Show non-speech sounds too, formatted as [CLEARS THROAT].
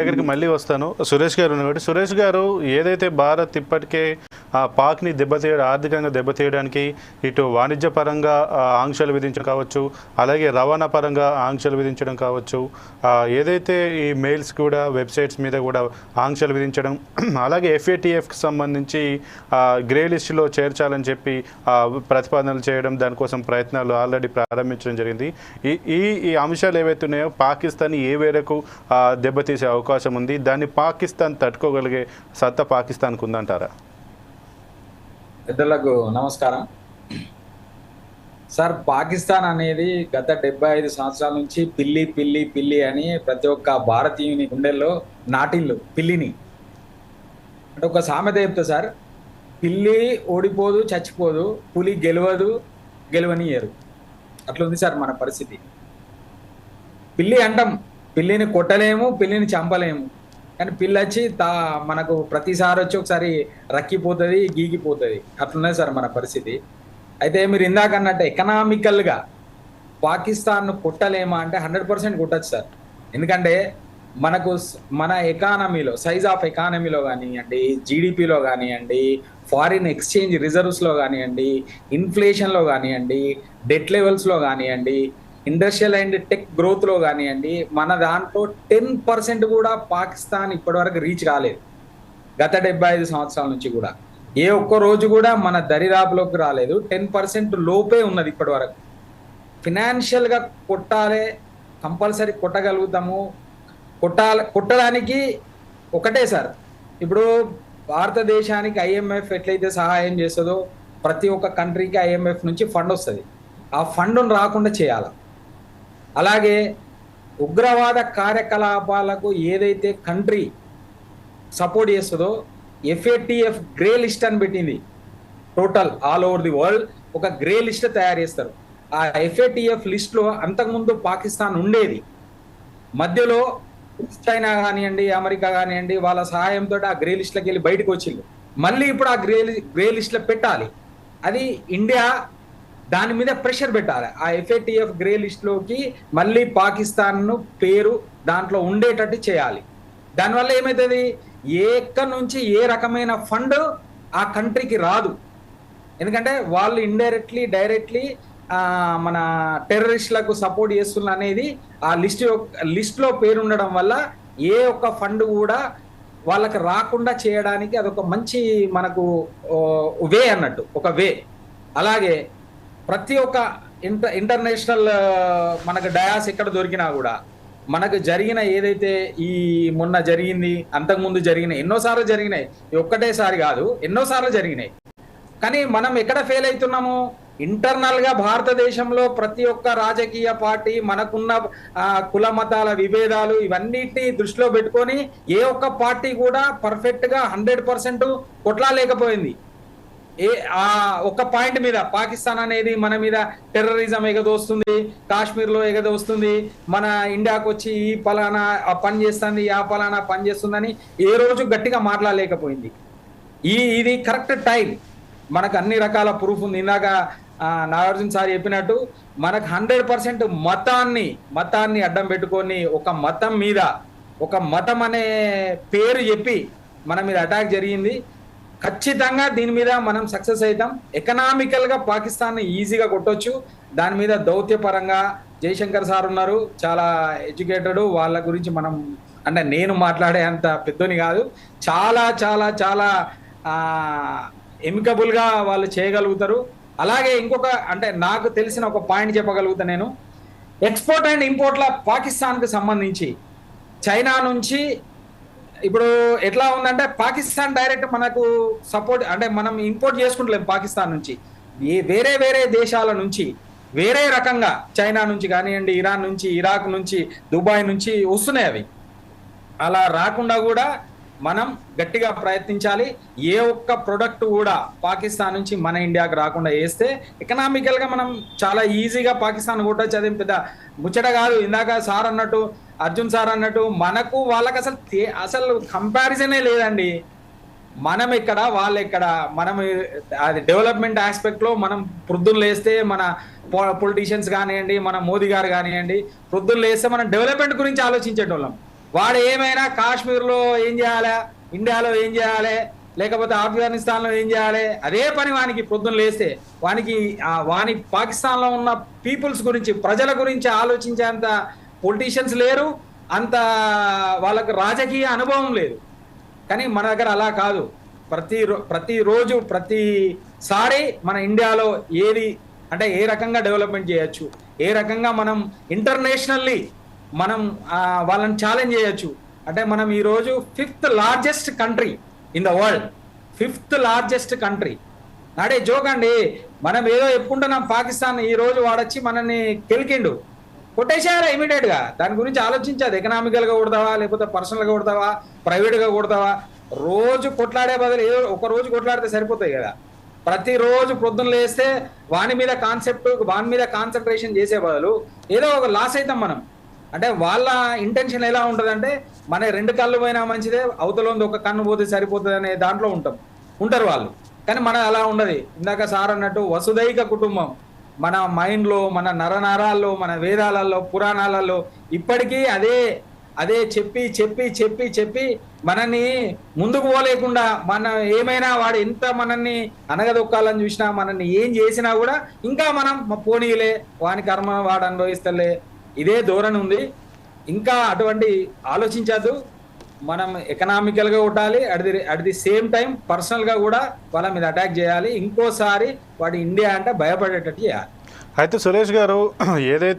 దగ్గరికి మళ్ళీ వస్తాను. సురేష్ గారు ఉన్నవాడు సురేష్ గారు ఏదైతే భారత్ ఇప్పటికే ఆ పాక్ని దెబ్బతీయడం ఆర్థికంగా దెబ్బతీయడానికి ఇటు వాణిజ్య పరంగా ఆంక్షలు విధించడం కావచ్చు అలాగే రవాణా పరంగా ఆంక్షలు విధించడం కావచ్చు ఏదైతే ఈ మెయిల్స్ కూడా వెబ్సైట్స్ మీద కూడా ఆంక్షలు విధించడం [CLEARS THROAT] అలాగే ఎఫ్ఏటిఎఫ్కి సంబంధించి గ్రే లిస్టులో చేర్చాలని చెప్పి ప్రతిపాదనలు చేయడం దానికోసం ప్రయత్నాలు ఆల్రెడీ ప్రారంభించడం జరిగింది. ఈ ఈ అంశాలు ఏవైతే ఉన్నాయో పాకిస్తాన్ ఏ మేరకు దెబ్బతీసే అవకాశం అవకాశం ఉంది. దాన్ని పాకిస్తాన్ తట్టుకోగలిగే సత్తా పాకిస్తాన్కు ఉందంటారా? పెద్దలకు నమస్కారం. సార్ పాకిస్తాన్ అనేది గత డెబ్బై ఐదు సంవత్సరాల నుంచి పిల్లి పిల్లి పిల్లి అని ప్రతి ఒక్క భారతీయుని గుండెల్లో నాటిల్లు పిల్లిని. అంటే ఒక సామెత చెప్తా సార్ పిల్లి ఓడిపోదు చచ్చిపోదు పులి గెలవదు గెలవనియరు అట్లుంది సార్ మన పరిస్థితి. పిల్లి అంటాం పిల్లిని కొట్టలేము పిల్లిని చంపలేము. కానీ పిల్ల వచ్చి తా మనకు ప్రతిసారి వచ్చి ఒకసారి రక్కిపోతుంది గీగిపోతుంది. అట్లున్నది సార్ మన పరిస్థితి. అయితే మీరు ఇందాక అన్నట్టు ఎకనామికల్గా పాకిస్తాన్ను కొట్టలేమా అంటే హండ్రెడ్ పర్సెంట్ కొట్టచ్చు సార్. ఎందుకంటే మనకు మన ఎకానమీలో సైజ్ ఆఫ్ ఎకానమీలో కానివ్వండి జీడిపిలో కానివ్వండి ఫారిన్ ఎక్స్చేంజ్ రిజర్వ్స్లో కానివ్వండి ఇన్ఫ్లేషన్లో కానివ్వండి డెట్ లెవెల్స్లో కానివ్వండి ఇండస్ట్రియల్ అండ్ టెక్ గ్రోత్లో కానివ్వండి మన దాంట్లో టెన్ పర్సెంట్ కూడా పాకిస్తాన్ ఇప్పటివరకు రీచ్ కాలేదు. గత డెబ్బై ఐదు సంవత్సరాల నుంచి కూడా. ఏ ఒక్క రోజు కూడా మన దరిదాపులోకి రాలేదు. టెన్ పర్సెంట్ లోపే ఉన్నది ఇప్పటి వరకు ఫినాన్షియల్గా కొట్టాలి కంపల్సరీ కొట్టగలుగుతాము. కొట్టాలి కొట్టడానికి ఒకటే సార్. ఇప్పుడు భారతదేశానికి ఐఎంఎఫ్ ఎట్లయితే సహాయం చేస్తుందో ప్రతి ఒక్క కంట్రీకి ఐఎంఎఫ్ నుంచి ఫండ్ వస్తుంది. ఆ ఫండ్ను రాకుండా చేయాలి? అలాగే ఉగ్రవాద కార్యకలాపాలకు ఏదైతే కంట్రీ సపోర్ట్ చేస్తుందో ఎఫ్ఏటిఎఫ్ గ్రే లిస్ట్ అని పెట్టింది. Total all over the world ఒక గ్రే లిస్ట్ తయారు చేస్తారు. ఆ ఎఫ్ఏటిఎఫ్ లిస్ట్లో అంతకుముందు పాకిస్తాన్ ఉండేది. మధ్యలో చైనా కానివ్వండి అమెరికా కానివ్వండి వాళ్ళ సహాయంతో ఆ గ్రే లిస్ట్లోకి వెళ్ళి బయటకు వచ్చింది మళ్ళీ ఇప్పుడు ఆ గ్రే గ్రే లిస్ట్లో పెట్టాలి. అది ఇండియా దాని మీద ప్రెషర్ పెట్టాలి. ఆ ఎఫ్ఏటిఎఫ్ గ్రే లిస్ట్లోకి మళ్ళీ పాకిస్తాన్ను పేరు దాంట్లో ఉండేటట్టు చేయాలి. దానివల్ల ఏమవుతుంది ఏ ఎక్కడి నుంచి ఏ రకమైన ఫండ్ ఆ కంట్రీకి రాదు. ఎందుకంటే వాళ్ళు ఇండైరెక్ట్లీ డైరెక్ట్లీ మన టెర్రరిస్టులకు సపోర్ట్ చేస్తున్న అనేది ఆ లిస్ట్ లిస్ట్లో పేరు ఉండడం వల్ల ఏ ఒక్క ఫండ్ కూడా వాళ్ళకి రాకుండా చేయడానికి అదొక మంచి మనకు వే అన్నట్టు ఒక వే. అలాగే ప్రతి ఒక్క ఇంటర్ ఇంటర్నేషనల్ మనకు డయాస్ ఎక్కడ దొరికినా కూడా మనకు జరిగిన ఏదైతే ఈ మొన్న జరిగింది అంతకుముందు జరిగిన ఎన్నోసార్లు జరిగినాయి. ఒక్కటేసారి కాదు ఎన్నోసార్లు జరిగినాయి. కానీ మనం ఎక్కడ ఫెయిల్ అవుతున్నాము? ఇంటర్నల్గా భారతదేశంలో ప్రతి ఒక్క రాజకీయ పార్టీ మనకున్న కుల మతాల విభేదాలు ఇవన్నిటిని దృష్టిలో పెట్టుకొని ఏ ఒక్క పార్టీ కూడా పర్ఫెక్ట్గా హండ్రెడ్ పర్సెంట్ కొట్లాలేకపోయింది ఏ ఆ ఒక పాయింట్ మీద పాకిస్తాన్ అనేది మన మీద టెర్రరిజం ఎగదోస్తుంది కాశ్మీర్లో ఎగదోస్తుంది మన ఇండియాకు వచ్చి ఈ పలానా పని చేస్తుంది ఆ పలానా పని చేస్తుందని ఏ రోజు గట్టిగా మాట్లాడలేకపోయింది. ఈ ఇది కరెక్ట్ టైం. మనకు అన్ని రకాల ప్రూఫ్ ఉంది. ఇందాక నాగార్జున సార్ చెప్పినట్టు మనకు హండ్రెడ్ పర్సెంట్ మతాన్ని మతాన్ని అడ్డం పెట్టుకొని ఒక మతం మీద ఒక మతం అనే పేరు చెప్పి మన మీద అటాక్ జరిగింది. ఖచ్చితంగా దీని మీద మనం సక్సెస్ అవుతాం. ఎకనామికల్గా పాకిస్తాన్ ఈజీగా కొట్టొచ్చు. దాని మీద దౌత్యపరంగా జయశంకర్ సార్ ఉన్నారు. చాలా ఎడ్యుకేటెడ్ వాళ్ళ గురించి మనం అంటే నేను మాట్లాడే అంత పెద్దోని కాదు. చాలా చాలా చాలా ఎమికబుల్గా వాళ్ళు చేయగలుగుతారు. అలాగే ఇంకొక అంటే నాకు తెలిసిన ఒక పాయింట్ చెప్పగలుగుతా నేను. ఎక్స్పోర్ట్ అండ్ ఇంపోర్ట్ల పాకిస్తాన్కి సంబంధించి చైనా నుంచి ఇప్పుడు ఎట్లా ఉందంటే పాకిస్తాన్ డైరెక్ట్ మనకు సపోర్ట్ అంటే మనం ఇంపోర్ట్ చేసుకుంటలేం పాకిస్తాన్ నుంచి. ఏ వేరే వేరే దేశాల నుంచి వేరే రకంగా చైనా నుంచి కానివ్వండి ఇరాన్ నుంచి ఇరాక్ నుంచి దుబాయ్ నుంచి వస్తున్నాయి అవి. అలా రాకుండా కూడా మనం గట్టిగా ప్రయత్నించాలి. ఏ ఒక్క ప్రొడక్ట్ కూడా పాకిస్తాన్ నుంచి మన ఇండియాకి రాకుండా వేస్తే ఎకనామికల్గా మనం చాలా ఈజీగా పాకిస్తాన్ కొట్టచ్చు. అదేం పెద్ద ముచ్చట కాదు. ఇందాక సార్ అన్నట్టు అర్జున్ సార్ అన్నట్టు మనకు వాళ్ళకి అసలు అసలు కంపారిజనే లేదండి. మనం ఎక్కడ వాళ్ళు ఎక్కడ మనం అది డెవలప్మెంట్ ఆస్పెక్ట్లో మనం ప్రొద్దున లేస్తే మన పొలిటీషియన్స్ కానివ్వండి మన మోదీ గారు కానివ్వండి ప్రొద్దున లేస్తే మనం డెవలప్మెంట్ గురించి ఆలోచించేటోళ్ళం. వాడు ఏమైనా కాశ్మీర్లో ఏం చేయాలి ఇండియాలో ఏం చేయాలి లేకపోతే ఆఫ్ఘనిస్తాన్లో ఏం చేయాలి అదే పని వానికి పొద్దున్న లేస్తే వానికి వాని పాకిస్తాన్లో ఉన్న పీపుల్స్ గురించి ప్రజల గురించి ఆలోచించేంత పొలిటీషియన్స్ లేరు అంత వాళ్ళకు రాజకీయ అనుభవం లేదు. కానీ మన దగ్గర అలా కాదు. ప్రతి రో- ప్రతిరోజు ప్రతిసారి మన ఇండియాలో ఏది అంటే ఏ రకంగా డెవలప్మెంట్ చేయొచ్చు ఏ రకంగా మనం ఇంటర్నేషనల్లీ మనం వాళ్ళని ఛాలెంజ్ చేయొచ్చు. అంటే మనం ఈరోజు fifth largest country in the world fifth largest country నాడే జోక్ అండి. మనం ఏదో చెప్పుకుంటున్నాం పాకిస్తాన్ ఈరోజు వాడొచ్చి మనల్ని కెలికిండు. కొట్టేసేయాలి ఇమీడియట్గా దాని గురించి ఆలోచించదు ఎకనామికల్గా కొడతావా? లేకపోతే పర్సనల్గా కొడతావా? ప్రైవేట్గా కొడతావా? రోజు కొట్లాడే బదులు ఏదో ఒక రోజు కొట్లాడితే సరిపోతాయి కదా. ప్రతిరోజు పొద్దున్న లేస్తే వాని మీద కాన్సెప్ట్ వాని మీద కాన్సన్ట్రేషన్ చేసే బదులు ఏదో ఒక లాస్ అవుతాం మనం. అంటే వాళ్ళ ఇంటెన్షన్ ఎలా ఉంటుందంటే మన రెండు కళ్ళు పోయినా మంచిదే అవతల ఉంది ఒక కన్ను పోతే సరిపోతుంది అనే దాంట్లో ఉంటాం. ఉంటారు వాళ్ళు. కానీ మన అలా ఉండదు. ఇందాక సార్ అన్నట్టు వసుదైక కుటుంబం. మన మైండ్లో మన నరనరాల్లో మన వేదాలలో పురాణాలలో ఇప్పటికీ అదే అదే చెప్పి చెప్పి చెప్పి చెప్పి మనని ముందుకు పోలేకుండా మన ఏమైనా వాడు ఎంత మనల్ని అనగదొక్కాలని చూసినా మనల్ని ఏం చేసినా కూడా ఇంకా మనం పోనీలే వాని కర్మ వాడు అనుభవిస్తలే. ఇదే ధోరణి ఉంది. ఇంకా అటువంటి ఆలోచించద్దు. మనం ఎకనామికల్గా ఉండాలి at the at the same time పర్సనల్గా కూడా వాళ్ళ మీద అటాక్ చేయాలి ఇంకోసారి వాడు ఇండియా అంటే భయపడేటట్టు చేయాలి. అయితే సురేష్ గారు [CLEARS THROAT] ఏదైతే